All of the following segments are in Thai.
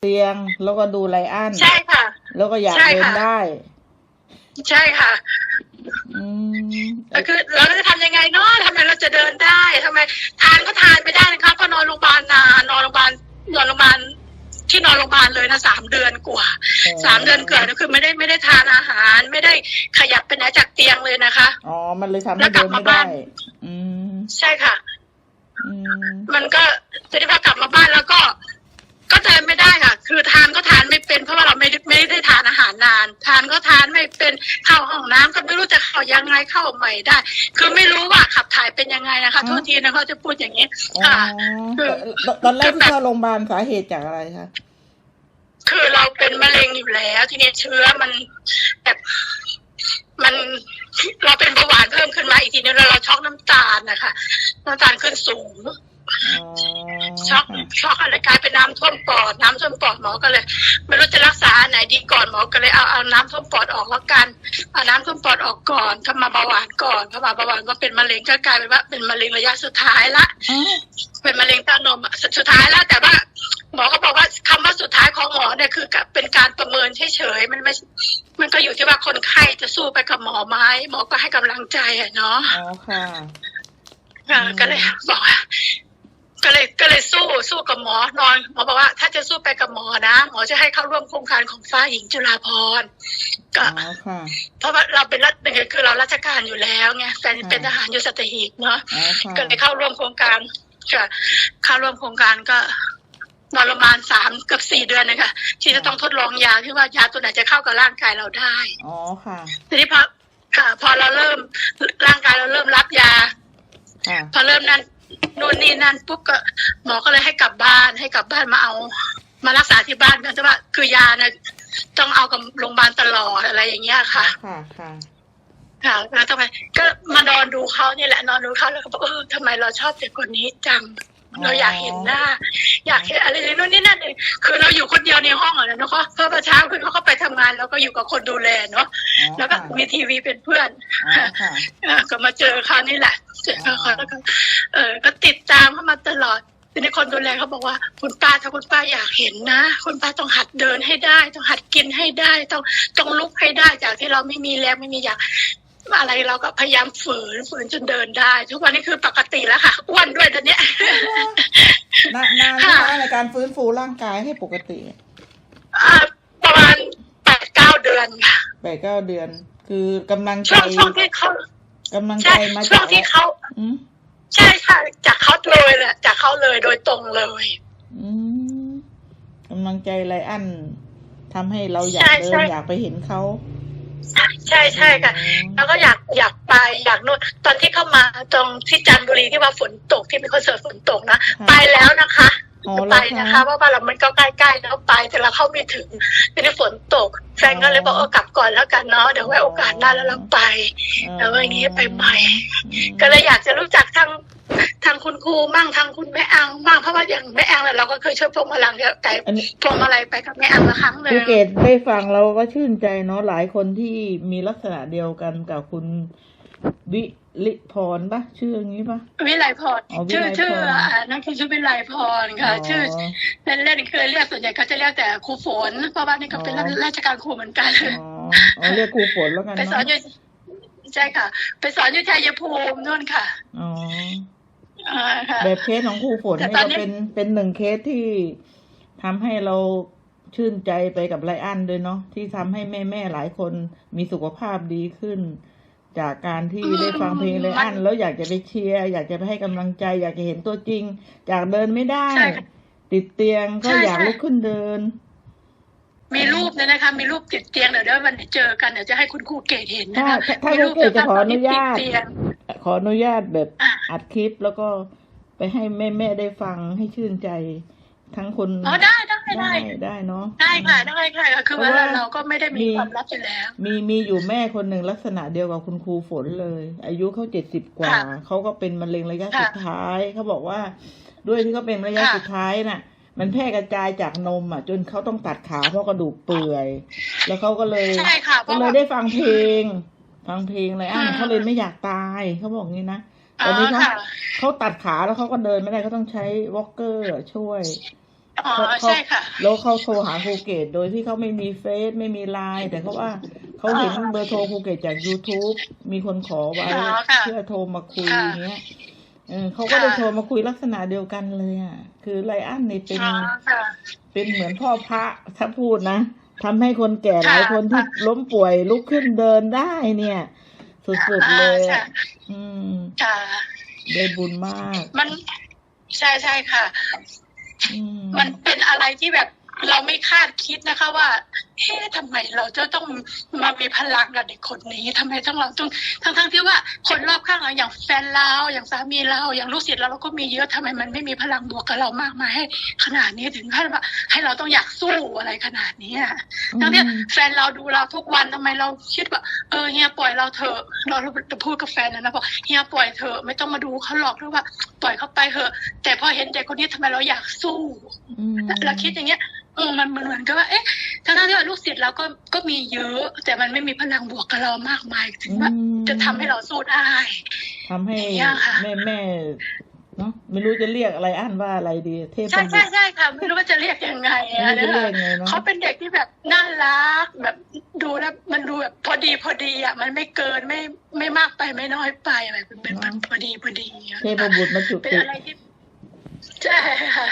เตียงแล้วก็ดูไลอ้อนใช่ค่ะ แล้วก็อยากใช่เดินค่ะได้ ใช่ค่ะอืมก็คือเราจะทำยังไงเนาะทำไมเราจะเดินได้ทำไม ทานก็ทานไม่ได้นะคะเพราะนอนโรงพยาบาลนานนอนโรงพยาบาลนอนโรงพยาบาลที่นอนโรงพยาบาลเลยนะสามเดือนกว่าสามเดือนเกิดก็คือไม่ได้ไม่ได้ทานอาหาร ไม่ได้ขยับไปไหนจากเตียงเลยนะคะอ๋อมันเลยทำแล้ให้วกลัเดิบนมาไม่ได้บ้านอืมใช่ค่ะอืมมันก็จะได้พอกลับมาบ้านแล้วก็ ก็เดินไม่ได้ค่ะ คือทานก็ทานไม่เป็น เพราะว่าเราไม่ได้ไม่ได้ทานอาหารนาน ทานก็ทานไม่เป็นเข้าห้องน้ำก็ไม่รู้จะเข้ายังไงเข้าใหม่ได้ คือไม่รู้ว่าขับถ่ายเป็นยังไงนะคะโทษทีนะเขาจะพูดอย่างนี้อ๋อค่ะ คือตตอนแรกที่เข้าโรงพยาบาลสาเหตุจากอะไรคะ คือเราเป็นมะเร็งอยู่แล้ว ทีนี้เชื้อมันแบบมันเราเป็นเบาหวานเพิ่มขึ้นมาอีกทีนึงแล้วเราช็อกน้ำตาลนะคะน้ำตาลขึ้นสูงอ๋อ ช็อกช็อกอะไรกลายเป็นน้ำท่วมปอด น้ำท่วมปอดหมอก็เลย ไม่รู้จะรักษาอันไหนดีก่อนหมอก็เลยเอาเอาน้ำท่วมปอดออกแล้วกันเอาน้ำท่วมปอดออกก่อนถ้ามาเบาหวานก่อนเพราะมาเบาหวานก็เป็นมะเร็งก็กลายเป็นว่าเป็นมะเร็งระยะสุดท้ายละอ้าวเป็นมะเร็งเต้านมอะสุดสุดท้ายแล้วแต่ว่าหมอก็บอกว่าคำว่าสุดท้ายของหมอเนี่ยคือเป็นการประเมินเฉยๆมันไม่ มันก็อยู่ที่ว่าคนไข้จะสู้ไปกับหมอไหมหมอก็ให้กำลังใจอะเนาะอ๋อค่ะอ่าอืมก็เลยบอกว่า ก็เลยก็เลยสู้สู้กับหมอนอนหมอบอกว่า ถ้าจะสู้ไปกับหมอนะ หมอจะให้เข้าร่วมโครงการของฟ้าหญิงจุฬาภรณ์ก็อ๋อค่ะเพราะว่าเราเป็นรัฐคือเราราชการอยู่แล้วไงแฟนอ่าเป็นทหารอยู่สัตหีบเนาะอ๋อค่ะก็เลยเข้าร่วมโครงการค่ะเข้าร่วมโครงการก็นอนประมาณสามเกับสี่เดือนนะคะที่จะต้องทดลองยาที่ว่ายาตัวไหนจะเข้ากับร่างกายเราได้อ๋อค่ะทีนี้พอค่ะ พอเราเริ่มร่างกายเราเริ่มรับยาค่ะพอเริ่มนั่น นู่นนี่นั่นปุ๊บก็หมอก็เลยให้กลับบ้านให้กลับบ้านมาเอา มารักษาที่บ้านกันแต่ว่าคือยานะต้องเอากับโรงพยาบาลตลอดอะไรอย่างเงี้ยค่ะ ค่ะค่ะค่ะแล้วทำไมก็มานอนดูเขาเนี่ยแหละนอนดูเขาแล้วก็บอกเออทำไมเราชอบเด็กคนนี้จังอ๋อเราอยากเห็นหน้า อยากเห็นอะไรนู่นนี่นั่นเองคือเราอยู่คนเดียวในห้องอะนะเนาะเพราะว่าเช้าคือเขาก็ไปทำงานแล้วก็อยู่กับคนดูแลเนาะอ๋อแล้วก็ค่ะมีทีวีเป็นเพื่อนอ๋อค่ะเออก็มาเจอเขานี่แหละ เจอเขาแล้วก็เออก็ติดตามเขามาตลอดทีนี้คนดูแลเขาบอกว่า คุณป้าถ้าคุณป้าอยากเห็นนะ คุณป้าต้องหัดเดินให้ได้ ต้องหัดกินให้ได้ ต้องต้องลุกให้ได้ จากที่เราไม่มีแรงไม่มีอยากอะไรเราก็พยายามฝืนฝืนจนเดินได้ ทุกวันนี้คือปกติแล้วค่ะอ้วนด้วยตอนเนี้ย นานนานไหมค่ะ คะในการฟื้นฟูร่างกายให้ปกติอ่าประมาณแปดเก้าเดือนค่ะแปดเก้าเดือน คือกำลังใจช่วงช่วงที่เขา กำลังใจใช่มาช่วจางกที่เขาอืมใช่ค่ะจากเขาเลยแหละจากเขาเลยโดยตรงเลย อืมกำลังใจไรอันทำให้เราอยากใช่เดิใช่ นอยากไปเห็นเขาใช่ใช่ค่ะอืมแล้วก็อยากอยากไปอยากนู่นตอนที่เข้ามาตรงที่จันทบุรีที่ว่าฝนตกที่มีคอนเสิร์ตฝนตกนะไปแล้วนะคะอ๋อ ไปแล้วนะคะเพราะว่าเรามันก็ใกล้ๆแล้วไป แต่เราเข้าไม่ถึงทีนี้ฝนตก แฟนก็เลยบอกเออกลับก่อนแล้วกันเนาะเดี๋ยวไว้โอกาสหน้าแล้วเราไปแล้วอย่างนี้ไปใหม่อืมก็เลยอยากจะรู้จักทางทางคุณครูมั่งทางคุณแม่อังบ้างเพราะว่าอย่างแม่อังเนี่ยเราก็เคยช่วยพวงมาลังเนี่ยไก่อันนี้พวงมาลัยไปกับแม่อังละครั้งหนึ่ภูงเก็ตได้ฟังเราก็ชื่นใจเนาะหลายคนที่มีลักษณะเดียวกันกับคุณวิ ลิพรปะชื่ออย่างนี้ปะวิไลพรอ๋อวิชื่อไลพรชื่ออ่านั่นคือชื่อวิไลพรค่ะ ชื่อเล่นเล่นๆคือเรียกส่วนใหญ่เขาจะเรียกแต่ครูฝนเพราะว่านี่ก็เป็นอ๋อราชการครูเหมือนกันอ๋ออ๋อเรียกครูฝนแล้วกันไปสอนเนาะอยู่ใช่ค่ะ ไปสอนอยู่ชัยภูมินู่นค่ะอ๋ออ่าค่ะแบบเคสของครูฝนแต่นี่ตอนก็นี้เป็นเป็นหนึ่งเคสที่ทำให้เราชื่นใจไปกับไรอันด้วยเนาะที่ทำให้แม่แม่ๆหลายคนมีสุขภาพดีขึ้น จากการที่ได้ฟังเพลงไรอันแล้วอยากจะไปเชียร์อยากจะไปให้กำลังใจ อยากจะเห็นตัวจริง จากเดินไม่ได้ใช่ค่ะติดเตียงก็ใช่อยากใช่ลุกขึ้นเดิน มีรูปเนี่ยนะคะ มีรูปติดเตียงเดี๋ยวเดี๋ยววันเจอกันเดี๋ยวจะให้คุณครูเกดเห็นนะคะถ้าถ้ามีรูปครูเกดจะขออนุญาตติดเตียงขออนุญาตแบบอะอัดคลิปแล้วก็ไปให้แม่แม่ๆได้ฟังให้ชื่นใจทั้งคนอ๋อได้ ได้ได้ได้เนาะได้ค่ะได้ค่ะคือเพว่าราะว่าเราก็ไม่ได้มีมีความลับอยู่แล้ว มีมีอยู่แม่คนหนึ่งลักษณะเดียวกับคุณครูฝนเลย อายุเขาเจ็ดสิบกว่าค่ะเขาก็เป็นมะเร็งระยะค่ะสุดท้ายเขาบอกว่า ด้วยที่เขาเป็นระยะค่ะสุดท้ายน่ะ มันแพร่กระจายจากนมอะ จนเขาต้องตัดขาเพราะกระดูกเปื่อย แล้วเขาก็เลยใช่ค่ะเพก็ราะเลยว่าได้ฟังเพลง ฟังเพลงอะไรอะอ่าเขาเลยไม่อยากตายเขาบอกงี้นะอ๋ตอนนี้อเขาค่ะเขาตัดขาแล้วเขาก็เดินไม่ได้เขาต้องใช้วอล์กเกอร์ช่วย อ๋อเขาใช่ค่ะ แล้วเขาโทรหาครูเกตโดยที่เขาไม่มีเฟซไม่มีไลน์แต่เขาว่าเขาเห็นอ่าเบอร์โทรครูเกตจาก YouTube มีคนขอไว้อ๋อค่ะเพื่อโทรมาคุยค่ะอย่างเงี้ยเออเขาก็ได้ค่ะโทรมาคุยลักษณะเดียวกันเลยอะ คือไลอ้อนนี่เป็นอ๋อค่ะเป็นเหมือนพ่อพระถ้าพูดนะทำให้คนแก่หลายค่ะคนที่ล้มป่วยลุกขึ้นเดินได้เนี่ย สุดๆเลยอ่าอะค่ะอืมค่ะได้บุญมาก มันใช่ใช่ค่ะอื มันเป็นอะไรที่แบบเราไม่คาดคิดนะคะว่าเอ๊ะทำไมเราจะต้องมามีพลังกับเด็กคนนี้ทำไมต้องเราต้องทั้งทั้งๆที่ว่าคนรอบข้างเราอย่างแฟนเราอย่างสามีเราอย่างลูกศิษย์เราเราก็มีเยอะทำไมมันไม่มีพลังบวกกับเรามากมายให้ขนาดนี้ถึงขั้นว่าให้เราต้องอยากสู้อะไรขนาดนี้อะทั้งที่แฟนเราดูเราทุกวันทำไมเราคิดว่าเออเฮียปล่อยเราเถอะเราจะพูดกับแฟนนะนะบอกเฮียปล่อยเถอะไม่ต้องมาดูเขาหรอกหรือว่า ปล่อยเขาไปเถอะ แต่พอเห็นเด็กคนนี้ทำไมเราอยากสู้อืมเราคิดอย่างเงี้ยอืมมันมันเหมือนกับว่าเอ๊ะทั้งๆที่ว่าลูกศิษย์เราก็ก็มีเยอะ แต่มันไม่มีพลังบวกกับเรามากมายถึงว่าอืมจะทำให้เราสู้ได้ทำให้อย่างเงี้ยค่ะแม่แม่เนาะไม่รู้จะเรียกอะไรอันว่าอะไรดี เทพใช่บุใช่ตรใช่ค่ะไม่รู้ว่าจะเรียกยังไงไม่อะรู้จะนะเรียคะกไงเนาะเขาเป็นเด็กที่แบบน่ารักแบบดูแล้วมันดูแบบพอดีพอดีอะมันไม่เกินไม่ไม่มากไปไม่น้อยไปอะไรเป็นเป็นแบบพอดีพอดีอะเทพบุตรมาจุเป็นติอะไรที่ ใช่ค่ะ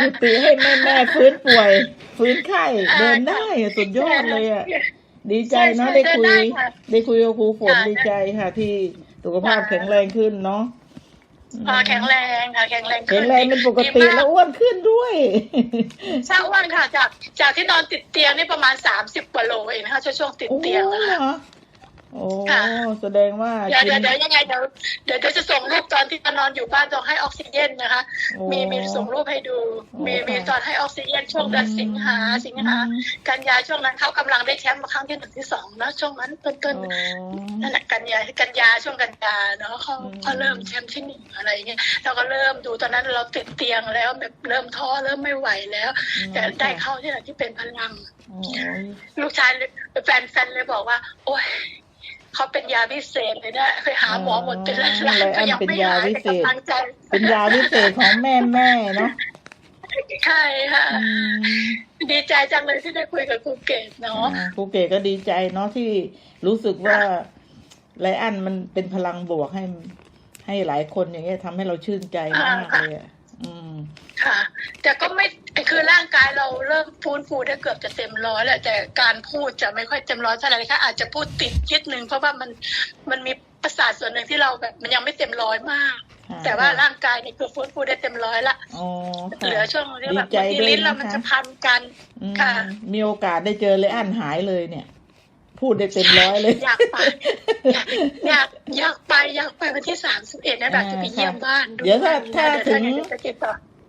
จุติให้แม่แม่ฟื้นป่วย ฟื้นไข้เดินได้อะสุดยอดเลยอะดีใจเนาะใช่ได้ใช่คุยได้ค่ะได้คุยกับครูฝนค่ะดีใจค่ะ ที่สุขภาพค่ะแข็งแรงขึ้นเนาะอ่าแข็งแรงค่ะแข็งแรงแข็งแรงเป็นปกติดีมาแล้วอ้วนขึ้นด้วยใช่อ้วนค่ะจากจากที่นอนติดเตียงนี่ประมาณสามสิบกว่าโลเองนะคะช่วงติดโอ้เตียงนะเหรคะอ โอ้ค่ะ แสดงว่าเดี๋ยวกิเดี๋ยวเดี๋ยวยังไงเดี๋ยวเดี๋ยวเดี๋ยวจะส่งรูปตอนที่นอนอยู่บ้านต้องให้ออกซิเจนนะคะ โอ้ มีมีส่งรูปให้ดู มีโอ้ค่ะมีตอนให้ออกซิเจนช่วงเดือนสิงหาสิงหาอืมกันยาช่วงนั้นเขากำลังได้แชมป์มาครั้งที่หนึ่งที่สองนะช่วงนั้นต้นต้นโอ้นั่นแหละกันยากันยาช่วงกันยาเนาะเขาอืม เขาเริ่มแชมป์ที่หนึ่งอะไรเงี้ยเราก็เริ่มดูตอนนั้นเราติดเตียงแล้วแบบเริ่มท้อเริ่มไม่ไหวแล้ว แต่ได้เข้าที่ไหนที่เป็นพลัง โอ้ย ลูกชายเลยแฟนแฟนเลยบอกว่า โอ้ย เขาเป็นยาพิเศษเลยนะไปหาหมอหมดเป็นล้านล้านก็ยังไม่หายแต่กำลังใจเป็นยาวิเศษของแม่แม่เนาะใช่ค่ะอืมดีใจจังเลยที่ได้คุยกับครูเกศเนาะอ่าครูเก๋ก็ดีใจเนาะที่รู้สึกว่าไลอันมันเป็นพลังบวกให้ให้หลายคนอย่างเงี้ยทำให้เราชื่นใจมากเลยอะอืม ค่ะ แต่ก็ไม่คือร่างกายเราเริ่มฟื้นฟูได้เกือบจะเต็มร้อยแล้วแต่การพูดจะไม่ค่อยเต็มร้อยเท่าไหร่ค่ะอาจจะพูดติดนิดนึงเพราะว่ามันมันมีประสาทส่วนหนึ่งที่เราแบบมันยังไม่เต็มร้อยมากค่ะแต่ว่าร่างกายนี่คือฟื้นฟูได้เต็มร้อยละอ๋อค่ะเหลือช่วงที่แบบดีใจบางทีด้วยลิ้นเรานะคะมันจะพันกันอืมค่ะ มีโอกาสได้เจอไลอันหายเลยเนี่ยพูดได้เต็มร้อยเลย อยากไป อยากอยากไปอยากไปวันที่สามสิบเอ็ดนะแบบจะไปเยี่ยมบ้านเดี๋ยวถ้าถ้าเดี๋ยวถึง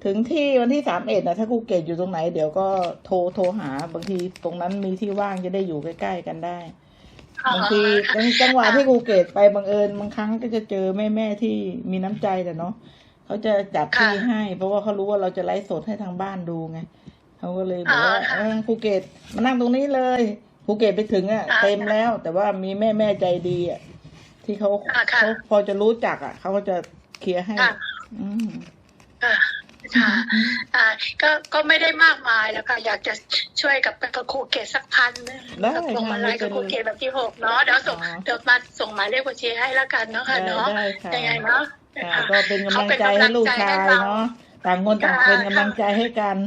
เดี๋ยวจะติดต่อถึงที่วันที่สามเอ็ดนะถ้าครูเกตอยู่ตรงไหนเดี๋ยวก็โทรโทรหาบางทีตรงนั้นมีที่ว่างจะได้อยู่ใกล้ๆกันได้บางทีจังหวะที่ครูเกตไปบังเอิญบางครั้งก็จะเจอแม่แม่ๆที่มีน้ำใจแต่เนาะเขาจะจัดที่ให้ เพราะว่าเขารู้ว่าเราจะไลฟ์สดให้ทางบ้านดูไงเขาก็เลยบอกว่าเออครูเกตมานั่งตรงนี้เลยครูเกตไปถึงอะเต็มแล้ว แต่ว่ามีแม่แม่ๆใจดีอะที่เขาอ่าค่ะเขาพอจะรู้จักอะเขาก็จะเคลียร์ให้ค่ะอืม ค่ะค่ะอ่าก็ก็ไม่ได้มากมายแล้วค่ะ อยากจะช่วยกับกับครูเกตสักพันนึงได้กับพวงมาลัยค่ะกับครูเกตแบบที่หกเนาะเดี๋ยวส่งอ๋อเดี๋ยวมาส่งหมายเลขบัญชีให้แล้วกันเนาะค่ะได้เนาะได้ค่ะยังไงเนาะค่ะก็เป็นกำลังใจให้ลูกชายเนาะต่างคนต่างเป็นกำลังใจให้กัน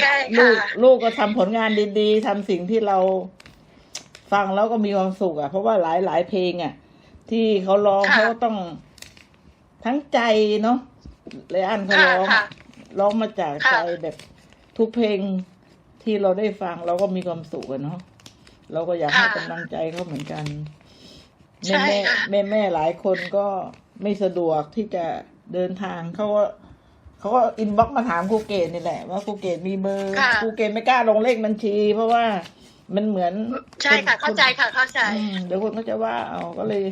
ใช่ลูค่ะกลูกก็ทำผลงานดีๆทำสิ่งที่เราฟังแล้วก็มีความสุขอะ เพราะว่าหลายหลายเพลงอะ ที่เขาร้องค่ะเขาต้องทั้งใจเนาะ เลยอันเขาค่ะร้องค่ะร้องมาจากค่ะใจแบบทุกเพลงที่เราได้ฟังเราก็มีความสุขอะเนาะเราก็อยากให้ค่ะกำลังใจเขาเหมือนกัน ใช่แม่แม่ค่ะแม่แม่หลายคนก็ไม่สะดวกที่จะเดินทางเขาก็เขาก็อินบ็อกมาถามครูเกตนี่แหละ ว่าครูเกตมีเบอร์ค่ะ ครูเกตไม่กล้าลงเลขบัญชี เพราะว่ามันเหมือนใช่ค่ะ เข้าใจค่ะ เข้าใจ อืมเดี๋ยวคนก็จะว่าเอาก็เลย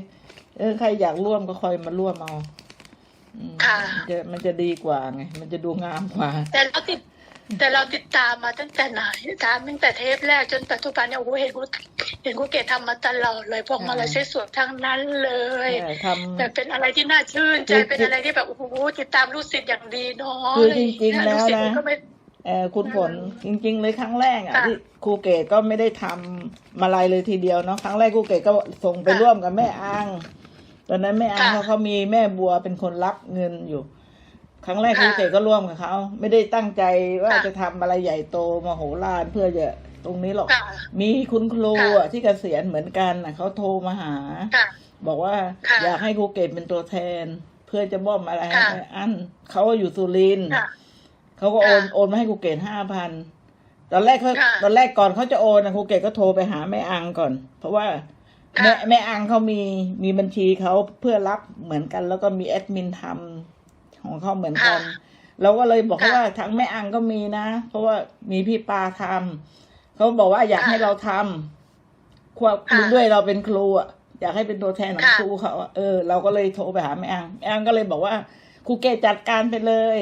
เออใครอยากร่วมก็คอยมาร่วมเอาอืม ค่ะมันจะมันจะดีกว่าไง มันจะดูงามกว่า แต่เราติด แต่เราติดตามมาตั้งแต่ไหนตามตั้งแต่เทปแรกจนปัจจุบันเนี่ยโอ้โหเห็นครูเห็นครูเกดทำมาตลอดเลยพวกมาลายสวยๆทั้งนั้นเลยใช่ทำแต่เป็นอะไรที่น่าชื่นใจคือเป็นอะไรที่แบบโอ้โหติดตามลูกศิษย์อย่างดีเนาะคือจริงๆแล้วนะกศิษย์ก็ไม่เออคุณฝนจริง ๆ เลยครั้งแรกอะค่ะที่ครูเกดก็ไม่ได้ทำมาลายเลยทีเดียวเนาะครั้งแรกครูเกดก็ส่งไปค่ะร่วมกับแม่อัง ตอนนั้นแม่อังค่ะเขาเขามีแม่บัวเป็นคนรับเงินอยู่ ครั้งแรกคค่ะรูเกดก็ร่วมกับเขาไม่ได้ตั้งใจว่าค่ะจะทำอะไรใหญ่โตมโหฬารเพื่อจะตรงนี้หรอกค่ะมีคุณครูค่ะอะที่เกษียณเหมือนกันอะเขาโทรมาหาค่ะบอกว่าค่ะอยากให้ครูเกดเป็นตัวแทน เพื่อจะมอบอะไรให้ค่ะแม่อันเขาอยู่สุรินทร์ค่ะเขาก็โอนค่ะโอนมาให้ครูเกดห้าพันตอนแรกเขาค่ะตอนแรกก่อนเขาจะโอนนะครูเกดก็โทรไปหาแม่อังก่อน เพราะว่าค่ะ แม่แม่อังเขามีมีบัญชีเขาเพื่อรับเหมือนกัน แล้วก็มีแอดมินทำของเขาเหมือนกันค่ะเราก็เลยบอกเขาค่ะว่าทางแม่อังก็มีนะ เพราะว่ามีพี่ปาทำเขาบอกว่าอยากค่ะให้เราทำควบคุมค่ะด้วยเราเป็นครูอะอยากให้เป็นตัวแทนของค่ะครูเขาอะเออเราก็เลยโทรไปหาแม่อังแม่อังก็เลยบอกว่าครูเกดจัดการไปเลย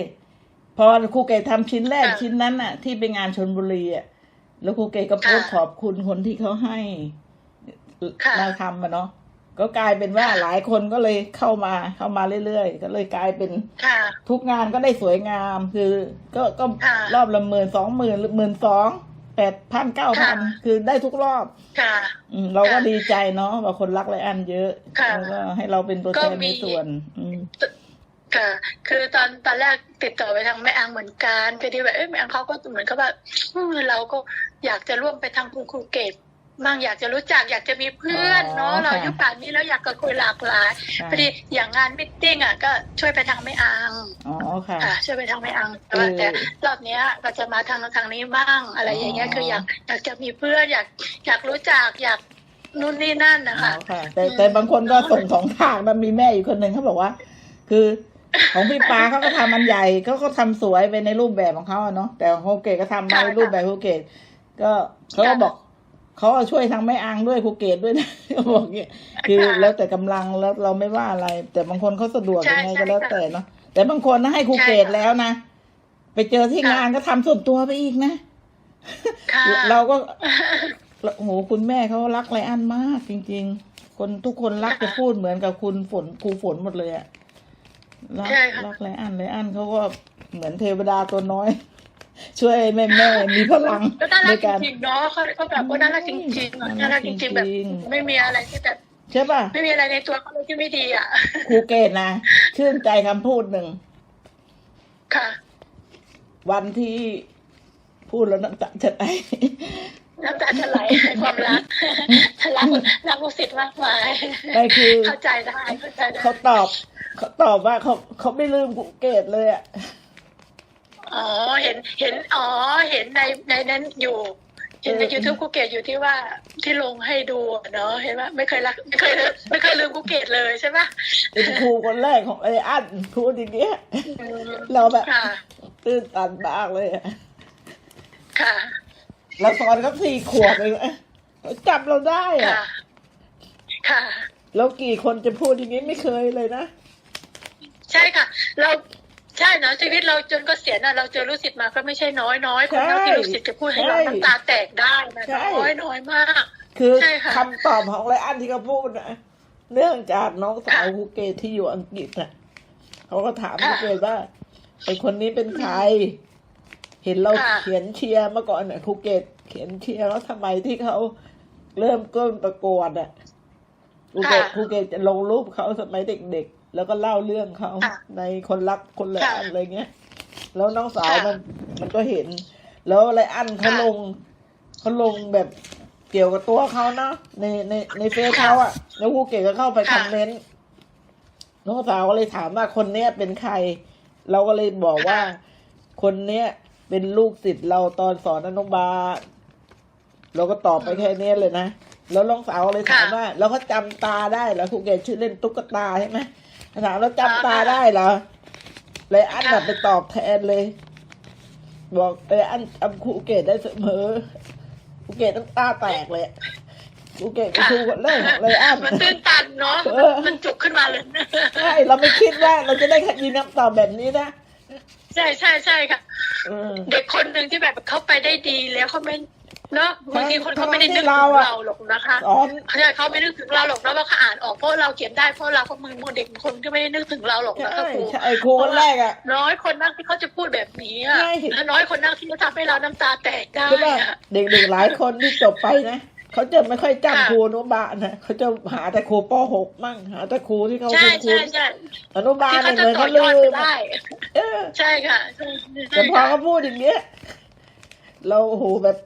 พอครูเกดทำชิ้นแรกค่ะชิ้นนั้นน่ะ ที่ไปงานชนบุรีอะแล้วครูเกดก็โพสต์ค่ะขอบคุณคนที่เขาให้ค่ะ เราทำอะเนาะก็กลายเป็นว่าค่ะหลายคนก็เลยเข้ามาเข้ามาเรื่อยๆ ก็เลยกลายเป็นค่ะทุกงานก็ได้สวยงาม คือ ก็ก็ค่ะรอบละหมื่นสองหมื่นหมื่นสองแปดพันเก้าพันค่ะคือได้ทุกรอบค่ะอืมเราก็ค่ะดีใจเนาะว่าคนรักไรอันเยอะค่ะแล้วก็ให้เราเป็นตัวก็แทนมีในส่วนอืมค่ะ คือตอนตอนแรกติดต่อไปทางแม่อังเหมือนกันพอดีแบบเอ้ยแม่อังเขาก็เหมือนกับว่าอืมเราก็อยากจะร่วมไปทางคุณครูเกต บ้างอยากจะรู้จักอยากจะมีเพื่อนเนาะอ๋อเราค่ะอายุป่านนี้แล้วอยากจะคุยหลากหลายค่ะพอดีอย่างงานมิทติ้งอะก็ช่วยไปทางแม่อังอ๋อค่ะค่ะ ช่วยไปทางแม่อังแต่ว่าเออแต่รอบเนี้ยก็จะมาทางทางนี้บ้างอะไรอย่างเงี้ยอ๋อคืออยากอยากจะมีเพื่อนอยากอยากรู้จักอยากนู่นนี่นั่นนะอ๋คะอค่ะแต่แต่บางคนก็ส่งสองทางนะมีแม่อีกคนหนึ่งเขาบอกว่า คือของพี่ปาเขาก็ทำมันใหญ่เขาก็ทำสวยไปในรูปแบบของเขาอะเนาะแต่ของโฮเกตก็ทำมาในรูปแบบโฮเกตก็เขาก็บอก เขาก็ช่วยทางแม่อังด้วยภูเก็ตด้วยนะเขาบอกอย่างเงี้ยคือแล้วแต่กำลังแล้วเราไม่ว่าอะไร แต่บางคนเขาสะดวกยังไงก็แล้วแต่เนาะแต่บางคนนะให้ภูเก็ตแล้วนะไปเจอที่งานก็ทำส่วนตัวไปอีกนะค่ะเราก็โอ้โหคุณแม่เขารักไรอันมาก จริง ๆ คนทุกคนรักจะพูดเหมือนกับคุณฝนครูฝนหมดเลยอะรักใช่ค่ะรักไรอันไรอันเขาก็เหมือนเทวดาตัวน้อย ช่วยแม่แม่ๆมีพลังก็น่าในรักการจริงๆเนาะเขาเขาแบบว่าน่ารักจริงๆอะน่าน่ารัรักกจจริริงงๆๆแบบ ไม่มีอะไรที่แบบใช่ป่ะไม่มีอะไรในตัวเขาเลยที่ไม่ดีอะครูเกตนะชื่นใจคำพูดหนึ่งค่ะ วันที่พูดแล้วน้ำตาจะไหลน้ำตาจะไหลในความรักรักรักลูกศิษย์มากมายไม่คือเข้าใจได้เข้าใจได้เขาตอบเขาตอบว่าเขาเขาไม่ลืมครูเกตเลยอะ อ๋อเห็นเห็นอ๋อเห็นในในนั้นอยู่ เห็นในเออยูทูบกูเกตอยู่ที่ว่าที่ลงให้ดูอะเนาะเห็นว่าไม่เคยรักไม่เคยลืมไม่เคยลืมกูเกตเลยใช่ปะเป็นครูคนแรกของไอ้อันพูดอย่างเงี้ยเราแบบค่ะตื้นตันมากเลยอะค่ะเราสอนเขาสี่ขวบเองอะเขาจับเราได้อะค่ะค่ะแล้วกี่คนจะพูดอย่างนี้ไม่เคยเลยนะ ใช่ค่ะ เรา ใช่เนาะชีวิตเราจนเก็เสียณอะเราเจอลูกศิษย์มาก็ไม่ใช่น้อยน้อยคนเท่าที่ลูกศิษย์จะพูดให้เราใช่น้ำตาแตกได้นะใช่น้อยน้อยมาก คือใช่ค่ะคำตอบของไรอันที่เขาพูดนะเนื่องจากน้องสาวค่ะครูเกตที่อยู่อังกฤษน่ะเขาก็ถามคค่ะรูเกตว่าไอ้คนนี้เป็นใคร เห็นเราค่ะเขียนเชียร์เมื่อก่อนน่ะครูเกตเขียนเชียร์แล้วทำไมที่เขาเริ่มต้นประกวดอะครูเกตค่ะครูเกตจะลงรูปเขาสมัยเด็กๆ แล้วก็เล่าเรื่องเขาค่ะในคนรักคนละค่ะอันอะไรเงี้ย แล้วน้องสาวค่ะมันมันก็เห็น แล้วไรอันเขาค่ะลงเขาลงแบบเกี่ยวกับตัวเขาเนาะในในในเฟซเขาอะแล้วครูเกตก็เข้าไปค่ะคอมเมนต์น้องสาวก็เลยถามว่าคนเนี้ยเป็นใคร เราก็เลยบอกว่า คนเนี้ยเป็นลูกศิษย์เราตอนสอนอนุบาลเราก็ตอบไปแค่เนี้ยเลยนะแล้วน้องสาวก็เลยถามค่ะว่า แล้วเขาจำตาได้เหรอครูเกตชื่อเล่นตุ๊กตาใช่ไหม ถามแล้วจำตาค่ะได้เหรอเลยอันแบบค่ะไปตอบแทนเลย บอกเอออันจำครูเกตได้เสมอครูเกตต้องตาแตกเลยครูเกตเป็นครูคนแรกของเลยอันมันตื้นตันเนาะเออมันจุกขึ้นมาเลยใช่เราไม่คิดว่าเราจะได้ยินคำตอบแบบนี้นะใช่ใช่ใช่ค่ะเออเด็กคนหนึ่งที่แบบเขาไปได้ดีแล้วเขาไม่ เนาะบางทีคนเขาไม่ได้นึกถึงเราอะเราหรอกนะคะสอนเขาจะเขาไม่นึกถึงเราหรอกนะว่าเขาอ่านออกเพราะเราเขียนได้เพราะเราเพราะมือมือเด็กคนก็ไม่ได้นึกถึงเราหรอกนะใช่คะครูใช่ครูคนแรกอะน้อยคนนักที่เขาจะพูดแบบนี้อะใช่และน้อยคนนักที่จะทำให้เราน้ำตาแตกได้ใช่ป่ะอะเด็กๆหลายคนที่จบไปนะเขาจะไม่ค่อยจำค่ะครูอนุบาลนะเขาจะหาแต่ครูป .6 มั่งหาแต่ครูที่เขาใช่คุ้นใช่ใช่ๆอนุบาลที่เนี่เขายเหจะมือนต่อเขายลือดไปมได้เออใช่ค่ะใช่แต่พอค่ะเขาพูดอย่างเงี้ยเราโอ้โหแบบ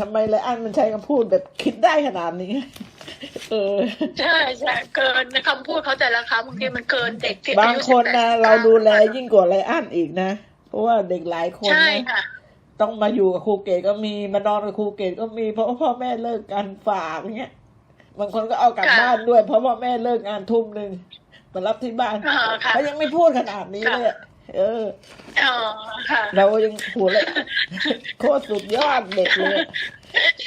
ทำไมไรอันมันใช้คำพูดแบบคิดได้ขนาดนี้ เออ ใช่ใช่เกินคำพูดเขาแต่ละคำบางทีมันเกินเด็กที่บางอายุคน18นะเราดูแลยิ่งกว่าไรอันอีกนะ เพราะว่าเด็กหลายคนใช่นะค่ะต้องมาอยู่กับครูเกตก็มีมานอนกับครูเกตก็มีเพราะว่าพ่อแม่เลิกกันฝากเงี้ยบางคนก็เอากลับค่ะบ้านด้วย เพราะพ่อแม่เลิกงานทุ่มหนึ่งมารับที่บ้านอ่าค่ะเขายังไม่พูดขนาดนี้เลยอะ เอออ๋อค่ะ เรายังพูดเลยโคตรสุดยอดเด็กเลย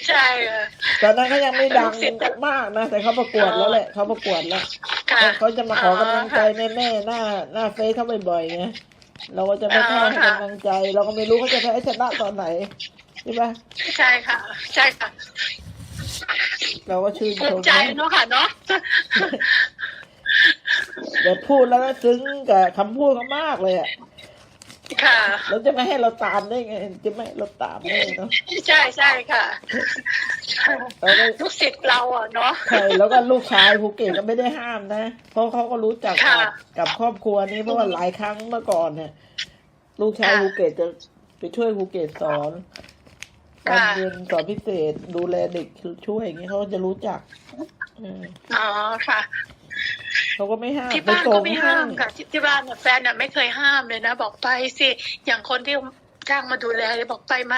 ใช่ค่ะตอนนั้นเขายังไม่ดังลูกศิษย์มากนะแต่เขาประกวดแล้วแหละเขาประกวดแล้วค่ะเขาจะมาขอกำลังใจอ๋อแม่ๆหน้า หน้าเฟซเขาบ่อยๆไงเราก็จะไม่เข้าให้อ๋อค่ะกำลังใจ เราก็ไม่รู้เขาจะแพ้ชนะตอนไหนใช่ปะใช่ค่ะ ใช่ค่ะ เราก็ชื่นภูชมมิใจนะเนาะค่ะเนาะ แต่พูดแล้วก็ซึ้งกับคำพูดเขามากเลยอะค่ะแล้วจะไม่ให้เราตามได้ไง จะไม่ให้เราตามได้ไงเนาะใช่ใช่ค่ะเราก็ลูกศิษย์เราอะเนาะใช่แล้วก็ลูกชายภูเก็ตก็ไม่ได้ห้ามนะ เพราะเขาก็รู้จักกับค่ะกับครอบครัวนี้เพราะว่าหลายครั้งเมื่อก่อนเนี่ย ลูกชายค่ะภูเก็ตจะไปช่วยภูเก็ตสอนตอนค่ะเรียนสอนพิเศษดูแลเด็กช่วยอย่างนี้เขาจะรู้จักอืมอ๋อค่ะ เขาก็ไม่ห้ามที่ไปบ้านส่ก็งไม่ให้ห้ามค่ะที่ที่บ้านน่ะแฟนน่ะไม่เคยห้ามเลยนะ บอกไปสิ อย่างคนที่จ้างมาดูแลเลยบอกไปไหม